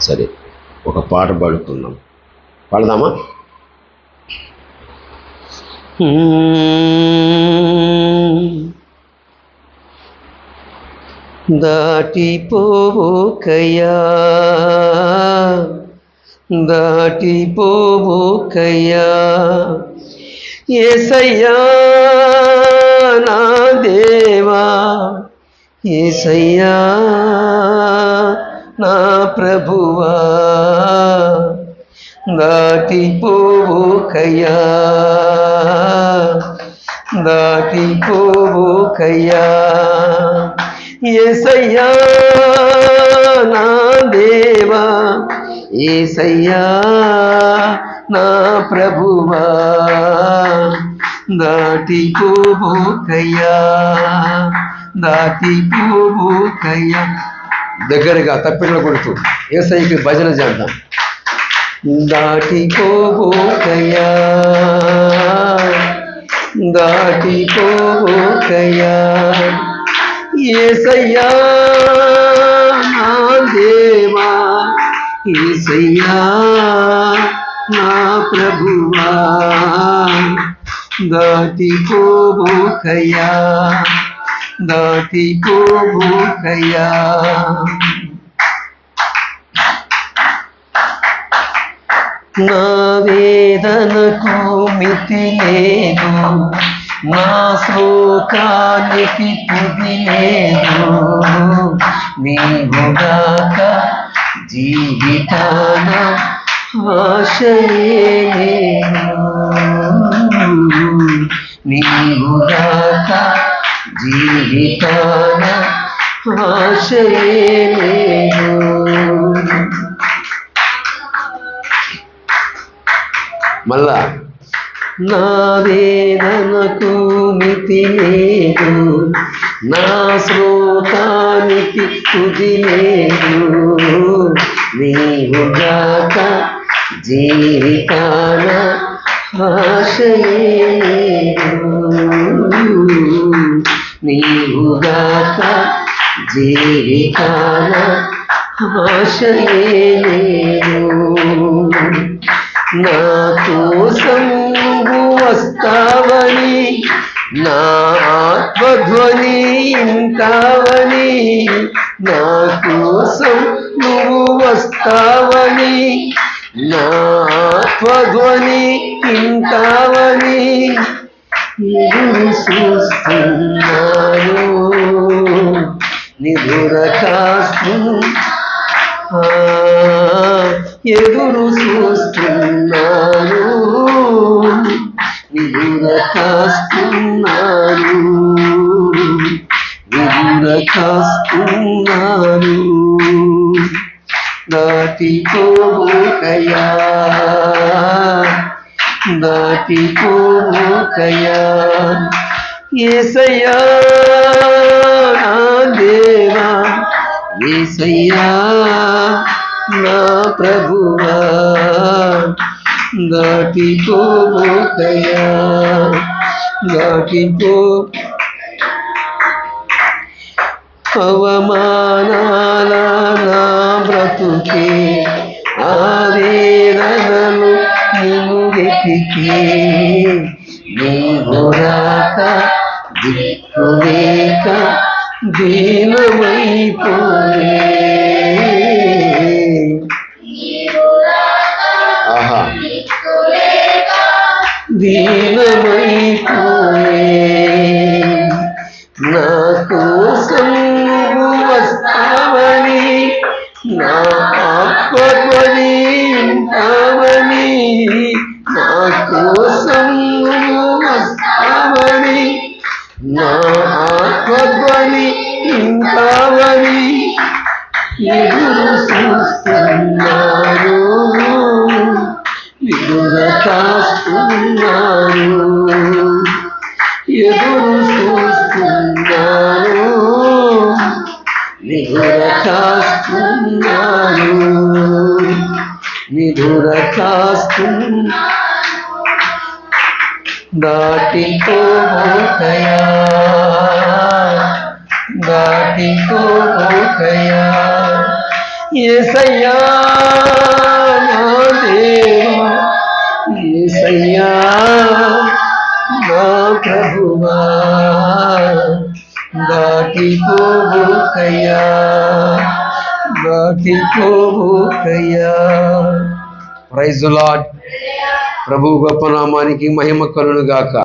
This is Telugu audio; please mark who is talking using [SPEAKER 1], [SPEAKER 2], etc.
[SPEAKER 1] సరే ఒక పాట పాడుకుందాం. పాడదామా? దాటిపోకయా దాటిపోకయా ఏసయ్యా నా దేవా ఏసయ్యా. నా ప్రభువా దాటిపోకయా దాటిపోకయా ఏసయ్యా నా దేవా ఏసయ్యా నా ప్రభువా దాటిపోకయా దాటిపోకయా దగ్గరగా తప్పిళ్ళ కొడుతూ ఏసైకి భజన చేద్దాం. దాటిపోకయా దాటిపోకయా ఏసయ్యా నా దేవా ఏసయ్యా నా ప్రభువా. దాటిపోకయా దాటిపోకయా నా వేదనకు మితి లేదు నా శోకానికి తుది లేదు. నీవుగాక జీవితాన ఆశయే ఆశయే మళ్ళా. నా వేదనకు మితి లేదు. నా శ్రోతానికి తుది లేదు. నీవుగాక జీవితాన ఆశయే లేదు. నీవుగాక జీవితాన ఆశయే లేదు నా కోసం నువ్వు వస్తావని నా ఆత్మధ్వని ఇంటావని నా కోసం నువ్వు వస్తావని నా ఆత్మధ్వని ఇంటావని ఎదురు చూస్తున్నాను. నిదుర ఎదురు చూస్తున్నాను. నిదుర కాస్తున్నాను నిదుర కాస్తున్నాను దాటిపోకయా దాటిపోకయా ఏసయ్యా. దేవా ఏసయ్యా నా ప్రభువా దాటిపోకయా దాటిపో అవమానాల నా బ్రతుకే ఆవేదనలు నిన్ను వెతికి నీవు రాక దిక్కులేక దీనమైపోయే ఆహా. దీనమైపోయే నిదుర కాస్తున్నాను నిదుర కాస్తున్నా దాటిపోకయా దాటిపోకయా ఏసయ్యా దాటిపోబోకయ్యా దాటిపోబోకయ్యా ప్రైజ్ లాడ్ ప్రభు గొప్ప నామానికి మహిమ కలును గాక